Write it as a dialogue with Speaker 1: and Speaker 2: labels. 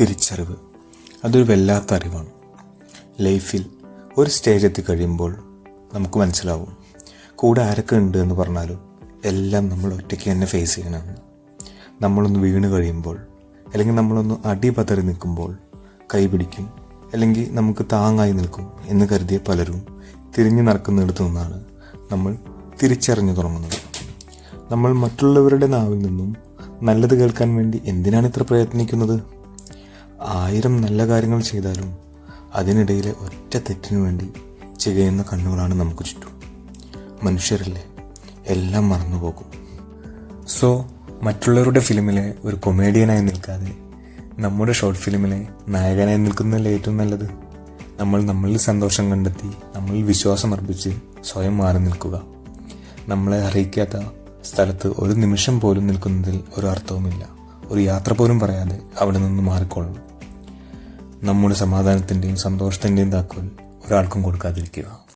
Speaker 1: തിരിച്ചറിവ്. അതൊരു വല്ലാത്ത അറിവാണ്. ലൈഫിൽ ഒരു സ്റ്റേജ് എത്തി കഴിയുമ്പോൾ നമുക്ക് മനസ്സിലാവും. കൂടെ ആരൊക്കെ ഉണ്ട് എന്ന് പറഞ്ഞാലും എല്ലാം നമ്മൾ ഒറ്റയ്ക്ക് തന്നെ ഫേസ് ചെയ്യണമെന്ന് നമ്മളൊന്ന് വീണ് കഴിയുമ്പോൾ അല്ലെങ്കിൽ നമ്മളൊന്ന് അടിപതറി നിൽക്കുമ്പോൾ കൈ പിടിക്കും അല്ലെങ്കിൽ നമുക്ക് താങ്ങായി നിൽക്കും എന്ന് കരുതിയ പലരും തിരിഞ്ഞു നടക്കുന്നിടത്തു നിന്നാണ് നമ്മൾ തിരിച്ചറിഞ്ഞു തുടങ്ങുന്നത്. നമ്മൾ മറ്റുള്ളവരുടെ നാവിൽ നിന്നും നല്ലത് കേൾക്കാൻ വേണ്ടി എന്തിനാണ് ഇത്ര പ്രയത്നിക്കുന്നത്? ആയിരം നല്ല കാര്യങ്ങൾ ചെയ്താലും അതിനിടയിലെ ഒറ്റ തെറ്റിനു വേണ്ടി ചികയുന്ന കണ്ണുകളാണ് നമുക്ക് ചുറ്റും. മനുഷ്യരല്ലേ? എല്ലാം മറന്നുപോകും. സോ മറ്റുള്ളവരുടെ ഫിലിമിലെ ഒരു കൊമേഡിയനായി നിൽക്കാതെ നമ്മുടെ ഷോർട്ട് ഫിലിമിലെ നായകനായി നിൽക്കുന്നതല്ലേ ഏറ്റവും നല്ലത് നമ്മൾ നമ്മളിൽ സന്തോഷം കണ്ടെത്തി നമ്മളിൽ വിശ്വാസം അർപ്പിച്ച് സ്വയം മാറി നിൽക്കുക. നമ്മളെ അറിയിക്കാത്ത സ്ഥലത്ത് ഒരു നിമിഷം പോലും നിൽക്കുന്നതിൽ ഒരു അർത്ഥവുമില്ല. ഒരു യാത്ര പോലും പറയാതെ അവിടെ നിന്ന് മാറിക്കൊള്ളണം. നമ്മുടെ സമാധാനത്തിന്റെയും സന്തോഷത്തിന്റെയും താക്കോൽ ഒരാൾക്കും കൊടുക്കാതിരിക്കുക.